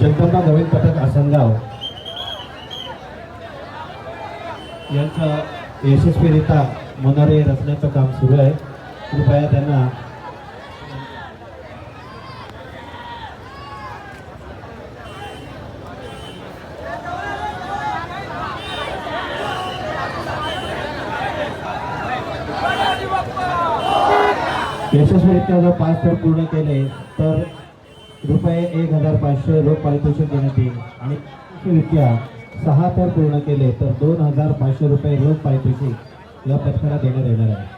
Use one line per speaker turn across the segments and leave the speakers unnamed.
जगदंबा नवीन पथक आसनगाव यांचं यशस्वीरित्या मनारे रचण्याचं काम सुरू आहे. कृपया त्यांना यशस्वीरित्या जर पाच तर पूर्ण केले तर रुपये एक हजार पाचशे रोख पारितोषिक देण्यात येईल. आणि यशस्वीरित्या सहा तर पूर्ण केले तर दोन हजार पाचशे रुपये रोख पारितोषिक या पथकाला देण्यात येणार आहे.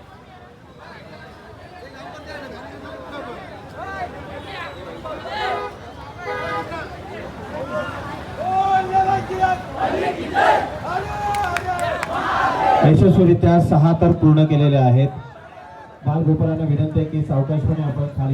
यशस्वीरित्या सहा तर पूर्ण केलेल्या आहेत. बालगोपालांना विनंती आहे की सावकाशपणे आपण खाली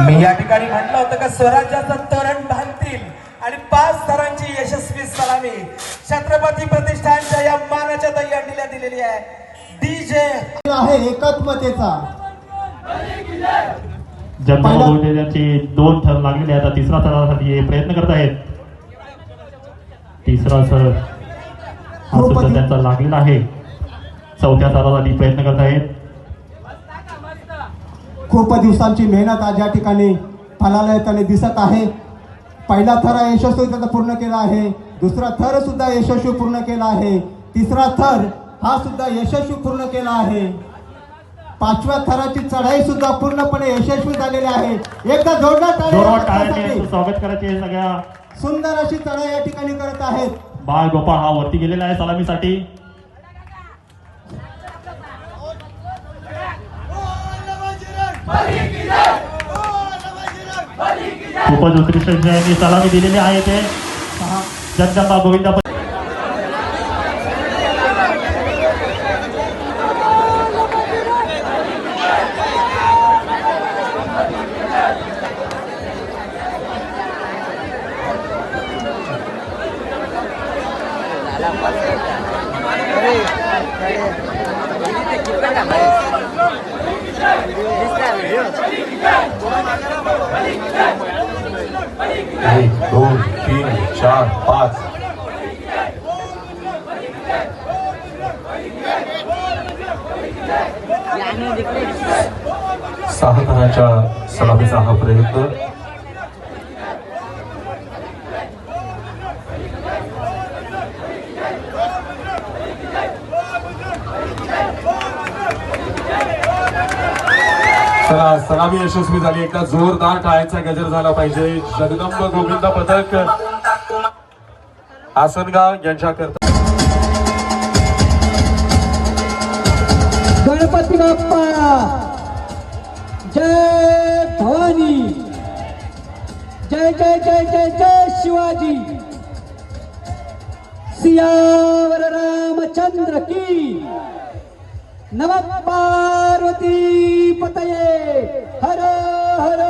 मी या ठिकाणी म्हटलं होतं का स्वराज्याचं तरण बांधतील आणि पाच स्तरांची यशस्वी सलामी. छत्रपती प्रतिष्ठानच्या या मानाच्या दहीहंडीला दिलेली आहे. डीजे
आहे एकात्मतेचा.
बहुतेकाचे दोन थर लागलेले आहेत. आता तिसरा थरासाठी प्रयत्न करत आहेत. तिसरा हा सुद्धा
द्रौपदी-
त्यांचा लागलेला आहे. चौथ्या थरासाठी प्रयत्न करत आहेत.
खूप दिवसांची मेहनत आज या ठिकाणी फलाला येताना दिसत आहे. पहिला थर यशस्वी त्याचा पूर्ण केला आहे. दुसरा थर सुद्धा यशस्वी पूर्ण केला आहे. तिसरा थर हा सुद्धा यशस्वी पूर्ण केला आहे. पाचव्या थराची चढाई सुद्धा पूर्णपणे यशस्वी झालेली आहे. एकदा जोरदार
स्वागत करायचे सगळ्या.
सुंदर अशी चढाई या ठिकाणी करत आहेत.
बाळ गोपाळ हा वरती गेलेला आहे सलामीसाठी. खूपच उत्कृष्ट यांनी सलामी दिलेली आहे ते जगदंबा गोविंदा
एक दोन तीन चार पाच. सहा तणाच्या सलामीचा हा प्रयत्न. चला सलामी यशस्वी झाली. एकदा जोरदार टाळ्यांचा गजर झाला पाहिजे. जगदंब गोविंद पथक आसनगाव यांच्याकरता
गणपती बाप्पा जय भवानी. जय जय जय जय जय शिवाजी. सियावर रामचंद्र की. नम पार्वती पतये। हर हर।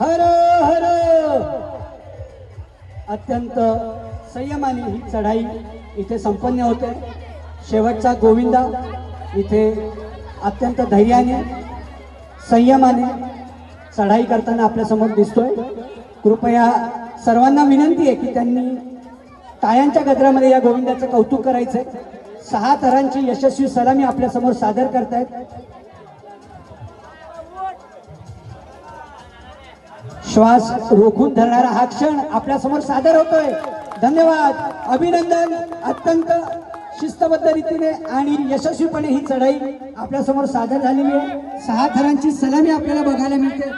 हर हर। अत्यंत संयमाने ही चढाई इथे संपन्न होते. शेवटचा गोविंदा इथे अत्यंत धैर्याने संयमाने चढाई करताना आपल्यासमोर दिसतोय. कृपया सर्वांना विनंती आहे की त्यांनी टाळ्यांच्या गजरामध्ये या गोविंदाचं कौतुक करायचंय. सहा तरांची यशस्वी सलामी आपल्यासमोर सादर करतायत. श्वास रोखून धरणारा हा क्षण आपल्यासमोर सादर होतोय. धन्यवाद. अभिनंदन. अत्यंत शिस्तबद्ध रीतीने आणि यशस्वीपणे ही चढाई आपल्यासमोर सादर झालेली आहे. सहा थरांची सलामी आपल्याला बघायला मिळते.